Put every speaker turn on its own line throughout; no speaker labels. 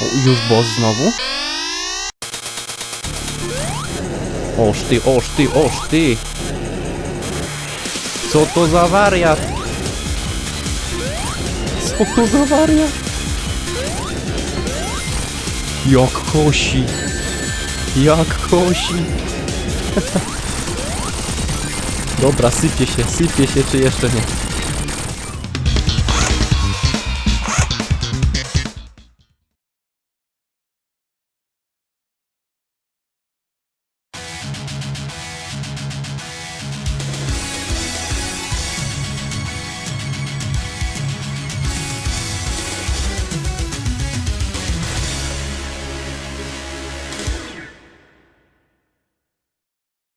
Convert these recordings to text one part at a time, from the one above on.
O, już boss znowu? Oż ty, oż ty, oż ty! Co to za wariat? Co to za wariat? Jak kosi! Jak kosi! Dobra, sypie się, sypie się, czy jeszcze nie?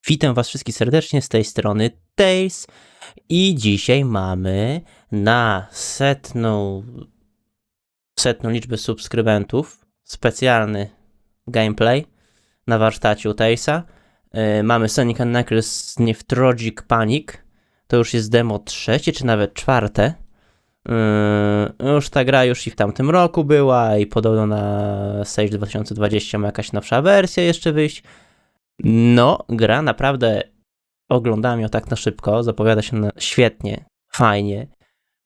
Witam Was wszystkich serdecznie z tej strony Tails i dzisiaj mamy na setną, setną liczbę subskrybentów specjalny gameplay na warsztacie u Tailsa. Yy, mamy Sonic Knuckles Niftrogic Panic. To już jest demo trzecie, czy nawet czwarte. Yy, już ta gra już i w tamtym roku była i podobno na Sage 2020 ma jakaś nowsza wersja jeszcze wyjść. No, gra naprawdę oglądałem ją tak na szybko, zapowiada się świetnie, fajnie.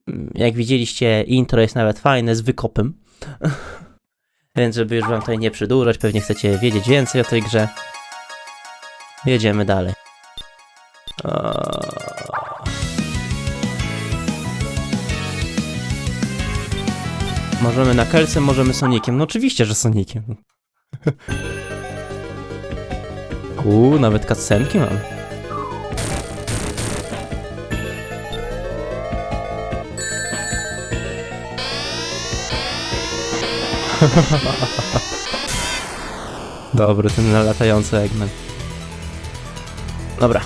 Mm, Jak widzieliście, intro jest nawet fajne, z wykopem. Więc żeby już wam tutaj nie przedłużać, pewnie chcecie wiedzieć więcej o tej grze. Jedziemy dalej. Możemy na Kelsem, możemy Sonikiem. No oczywiście, że Sonikiem. Uuu, nawet cutscenki mam. Dobry ten latający Eggman. Dobra.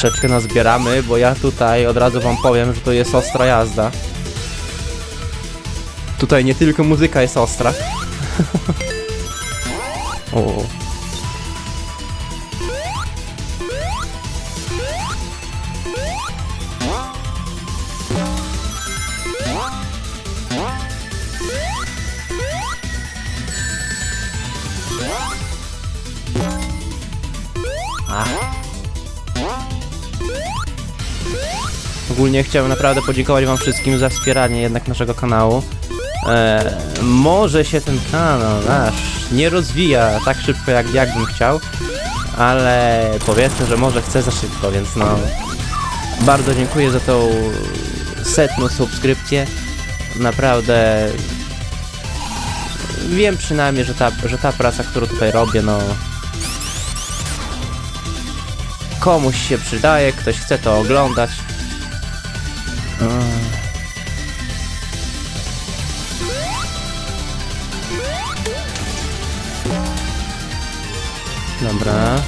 Troszeczkę nazbieramy, bo ja tutaj od razu wam powiem, że to jest ostra jazda. Tutaj nie tylko muzyka jest ostra. o. Ogólnie chciałbym naprawdę podziękować wam wszystkim za wspieranie jednak naszego kanału. E, może się ten kanał nasz nie rozwija tak szybko jak, jak bym chciał, ale powiedzmy, że może chce za szybko, więc no bardzo dziękuję za tą setną subskrypcję. Naprawdę wiem przynajmniej, że ta, że ta praca, którą tutaj robię, no komuś się przydaje, ktoś chce to oglądać. Dobra.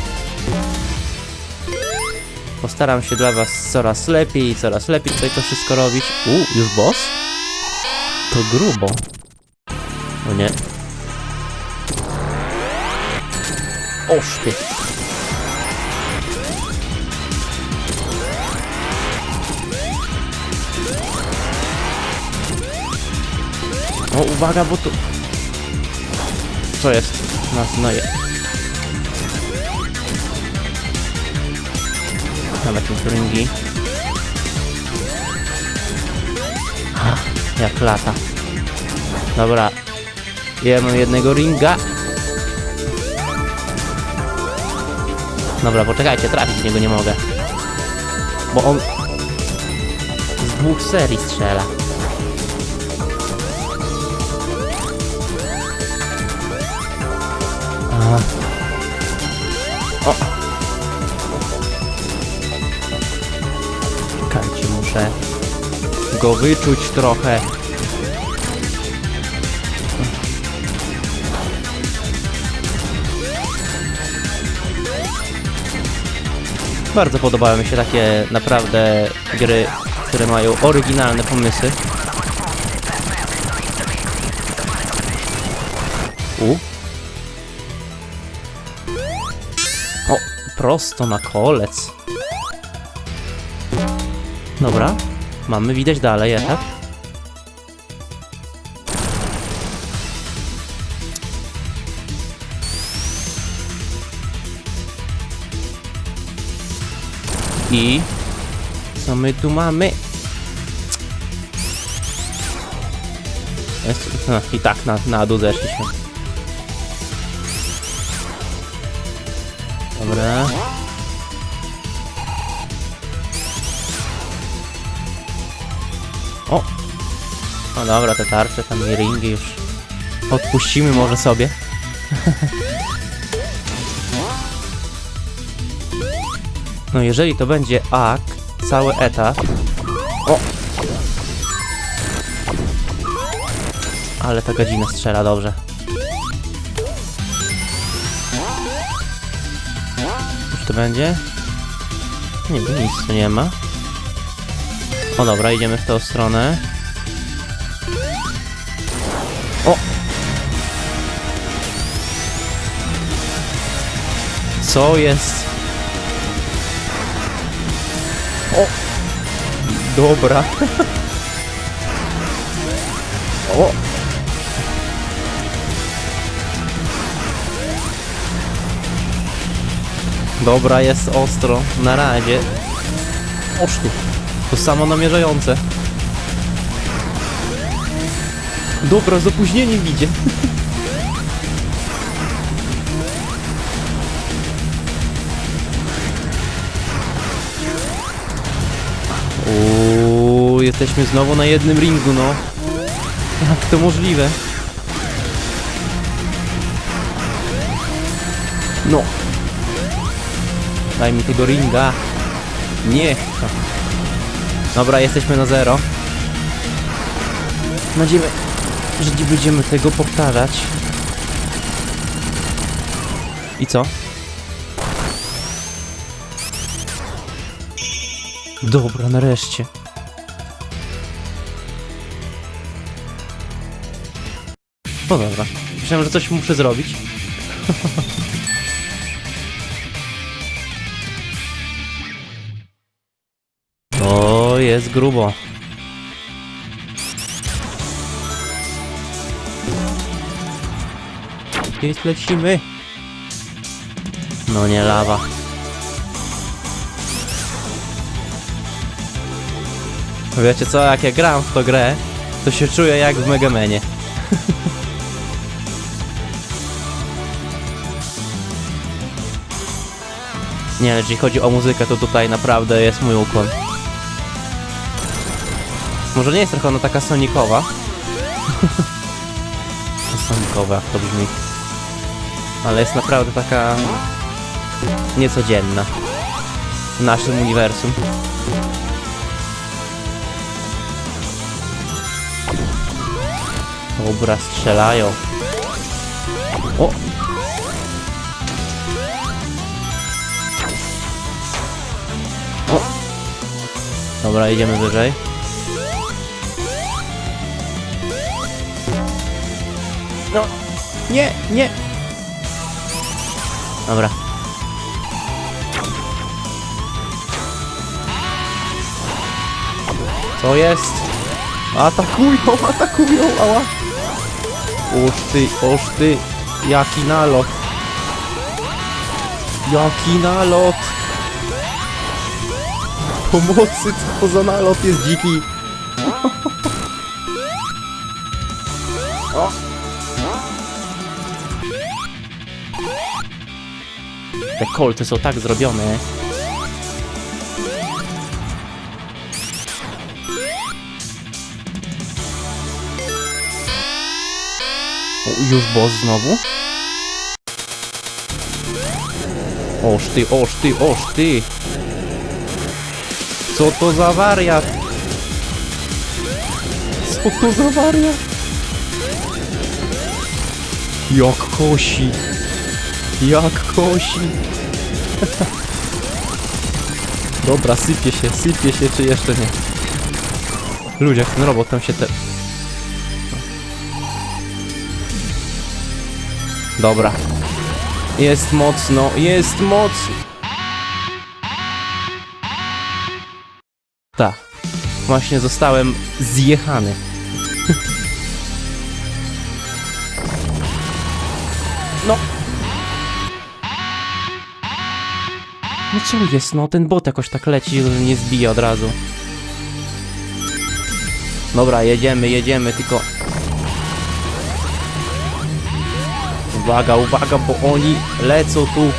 Postaram się dla was coraz lepiej coraz lepiej tutaj to wszystko robić. U, już boss? To grubo. O nie. Oż ty. O, uwaga, bo tu... Co jest? Nas no. Nawet ringi. Jak lata. Dobra. Ja mam jednego ringa. Dobra, poczekajcie, trafić w niego nie mogę. Bo on... Z dwóch serii strzela. Aha. Muszę go wyczuć trochę. Bardzo podobały mi się takie naprawdę gry które mają oryginalne pomysły. U. O, prosto na kolec. Dobra, mamy widać dalej etap. I co my tu mamy? Jest, I tak na, na dół zeszliśmy. Dobra. No dobra, te tarcze, tam i ringi już odpuścimy może sobie. No jeżeli to będzie akt, cały etap. O! Ale ta godzina strzela dobrze. Już to będzie? Nie, nic tu nie ma. O dobra, idziemy w tą stronę. O! Co jest? O! Dobra. o! Dobra, jest ostro. Na razie. Oż tu. To samo namierzające. Dobra, z opóźnieniem idzie. Uuu, jesteśmy znowu na jednym ringu, no. Jak to możliwe? No. Daj mi tego ringa. Nie. Dobra, jesteśmy na zero. Nadzieję, że nie będziemy tego powtarzać. I co? Dobra, nareszcie. No dobra. Myślałem, że coś muszę zrobić. O, jest grubo. Gdzieś lecimy. No nie lawa. Wiecie co, jak ja gram w tą grę, to się czuję jak w Megamenie. Nie, jeżeli chodzi o muzykę, to tutaj naprawdę jest mój ukłon. Może nie jest trochę ona taka sonikowa. sonikowa, jak to brzmi. Ale jest naprawdę taka... niecodzienna. W naszym uniwersum. Dobra, strzelają. O! O! Dobra, idziemy wyżej. No! Nie, nie! Dobra. Co jest? Atakują, atakują, ała! Oż ty, jaki nalot! Jaki nalot! Pomocy, co za nalot jest dziki! O. Te kolty są tak zrobione. O, już boss znowu? Oż ty, oż ty, oż ty! Co to za wariat? Co to za wariat? Jak kosi! Jak kosi! Dobra, sypie się, sypie się, czy jeszcze nie? Ludzie, ten robot tam się te... Dobra. Jest mocno, jest mocno. Tak. Właśnie zostałem zjechany. No. No co jest, no ten bot jakoś tak leci, że nie zbije od razu. Dobra, jedziemy, jedziemy, tylko... Uwaga, uwaga, bo oni lecą tu.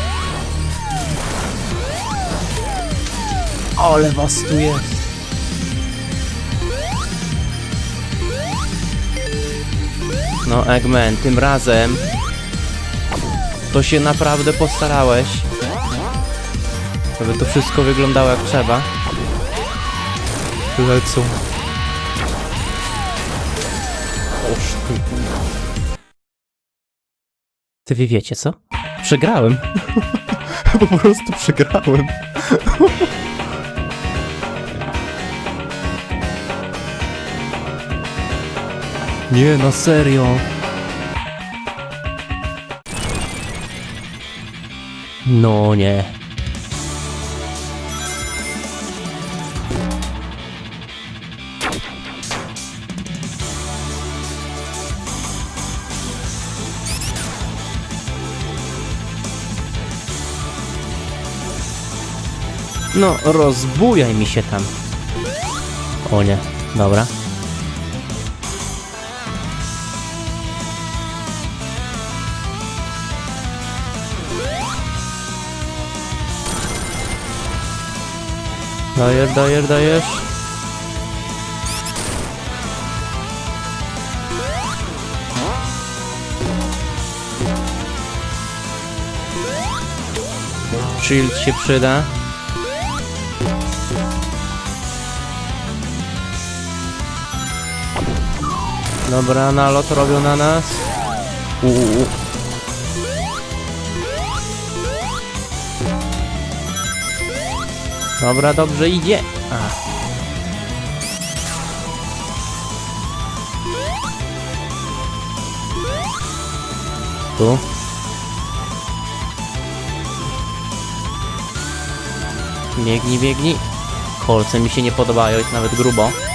Ale was tu jest. No Eggman, tym razem to się naprawdę postarałeś, żeby to wszystko wyglądało jak trzeba. Lecą. Oż ty. Ty wy wiecie co? Przegrałem. po prostu przegrałem. Nie, na serio. No nie. No, rozbujaj mi się tam. O nie, dobra. Dajesz, dajesz, dajesz. Shield się przyda. Dobra, nalot robią na nas. Uuu. Dobra, dobrze idzie. A. Tu. Biegnij, biegnij. Kolce mi się nie podobają, jest nawet grubo.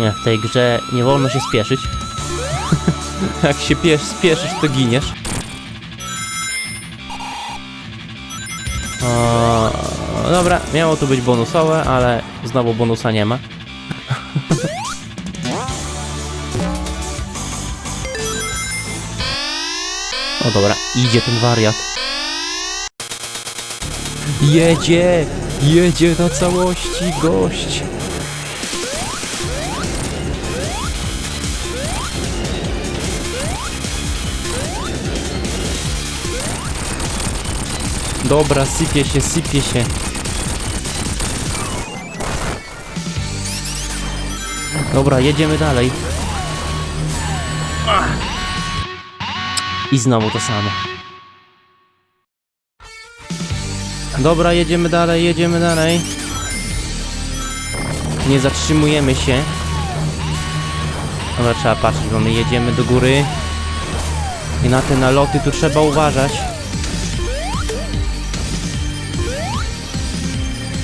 Nie, w tej grze nie wolno się spieszyć. Jak się piesz, spieszysz, to giniesz. O, dobra, miało tu być bonusowe, ale znowu bonusa nie ma. O dobra, idzie ten wariat. Jedzie! Jedzie na całości gość! Dobra, sypie się, sypie się. Dobra, jedziemy dalej. I znowu to samo. Dobra, jedziemy dalej, jedziemy dalej. Nie zatrzymujemy się. Dobra, trzeba patrzeć, bo my jedziemy do góry. I na te naloty tu trzeba uważać.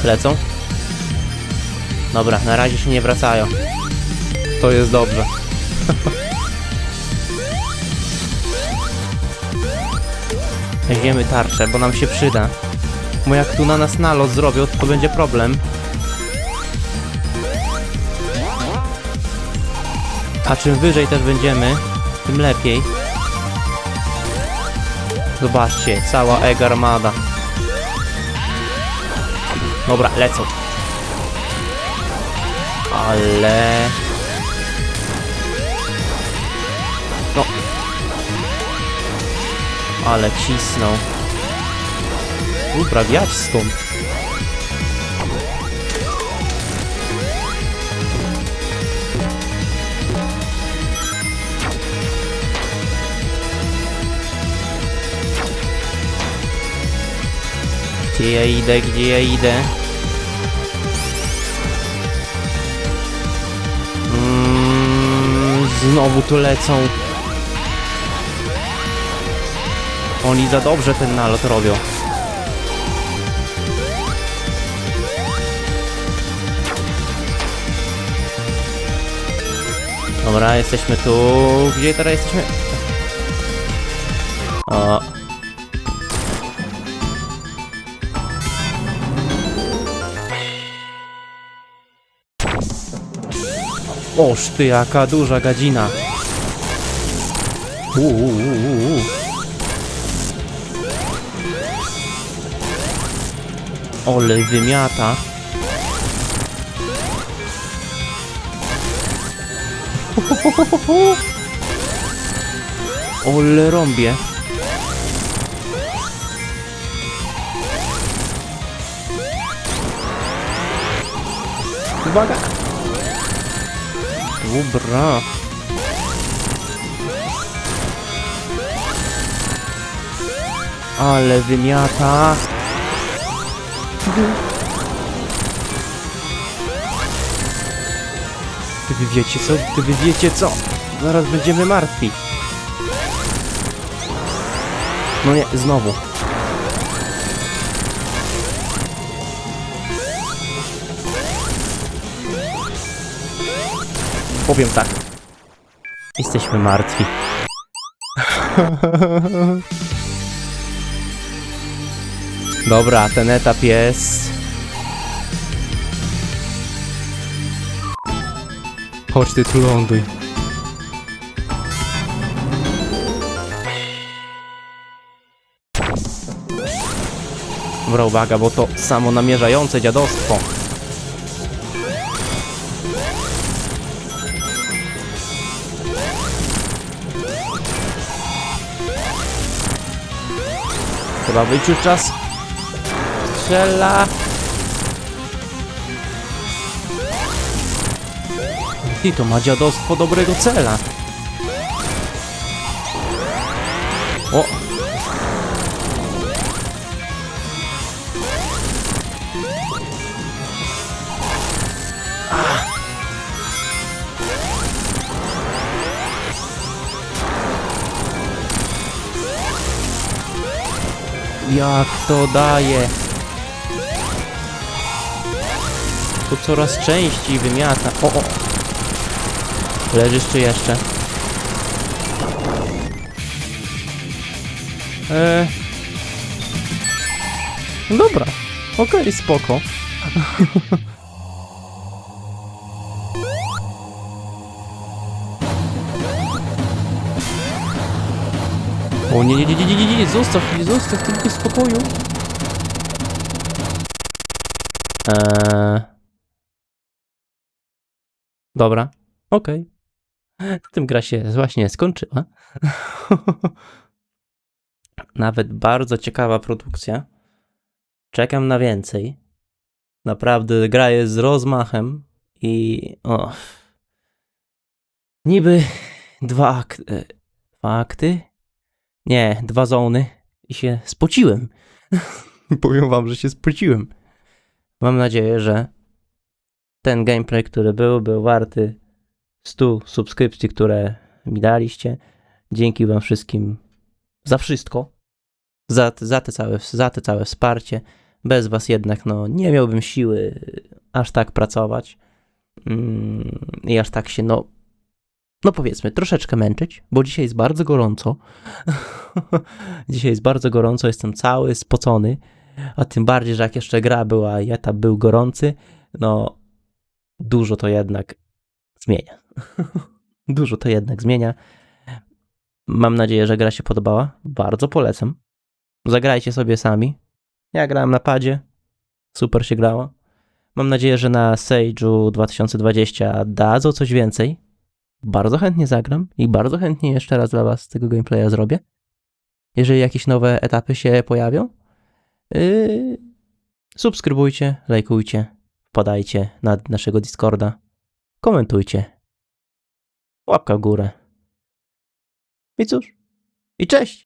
Lecą? Dobra, na razie się nie wracają. To jest dobrze. Weźmiemy tarczę, bo nam się przyda. Bo jak tu na nas nalot zrobią, to będzie problem. A czym wyżej też będziemy, tym lepiej. Zobaczcie, cała egg armada. Dobra, lecą. Ale... No. Ale cisnął. Uprawiać stąd. Gdzie ja idę, gdzie ja idę? Mm, znowu tu lecą. Oni za dobrze ten nalot robią. Dobra, jesteśmy tu. Gdzie teraz jesteśmy? O. Oż ty, jaka duża gadzina. Uuu. Ole wymiata. Ole rąbie. Uwaga! Dobra. Ale wymiata. Ty wy wiecie co? Wy wiecie co? Zaraz będziemy martwi. No nie, znowu. Powiem tak. Jesteśmy martwi. Dobra, ten etap jest. Chodź ty tu ląduj. Dobra, uwaga, bo to samo namierzające dziadostwo. Chyba wyjść już czas. Strzela. I to ma dziadostwo dobrego cela. Jak to daje? To coraz częściej wymiata. O, o. Leżysz czy jeszcze? Eee. Dobra. Okej, spoko. O nie, nie, nie, nie, nie, nie, zostaw mnie, zostaw tylko spokoju. Eee... Dobra, okej. Tym gra się właśnie skończyła. Nawet bardzo ciekawa produkcja. Czekam na więcej. Naprawdę gra jest z rozmachem i o. Niby dwa, ak e, dwa akty? Nie, dwa zony i się spociłem. Powiem wam, że się spociłem. Mam nadzieję, że ten gameplay, który był, był warty 100 subskrypcji, które mi daliście. Dzięki wam wszystkim za wszystko. Za, za, te całe, za te całe wsparcie. Bez was jednak no, nie miałbym siły aż tak pracować. Mm, I aż tak się, no, no powiedzmy, troszeczkę męczyć, bo dzisiaj jest bardzo gorąco. dzisiaj jest bardzo gorąco, jestem cały spocony. A tym bardziej, że jak jeszcze gra była i etap był gorący, no dużo to jednak zmienia. dużo to jednak zmienia. Mam nadzieję, że gra się podobała. Bardzo polecam. Zagrajcie sobie sami. Ja grałem na padzie. Super się grało. Mam nadzieję, że na Sage'u 2020 dadzą coś więcej. Bardzo chętnie zagram i bardzo chętnie jeszcze raz dla Was tego gameplaya zrobię. Jeżeli jakieś nowe etapy się pojawią, yy, subskrybujcie, lajkujcie, wpadajcie na naszego Discorda, komentujcie, łapka w górę. I cóż, i cześć!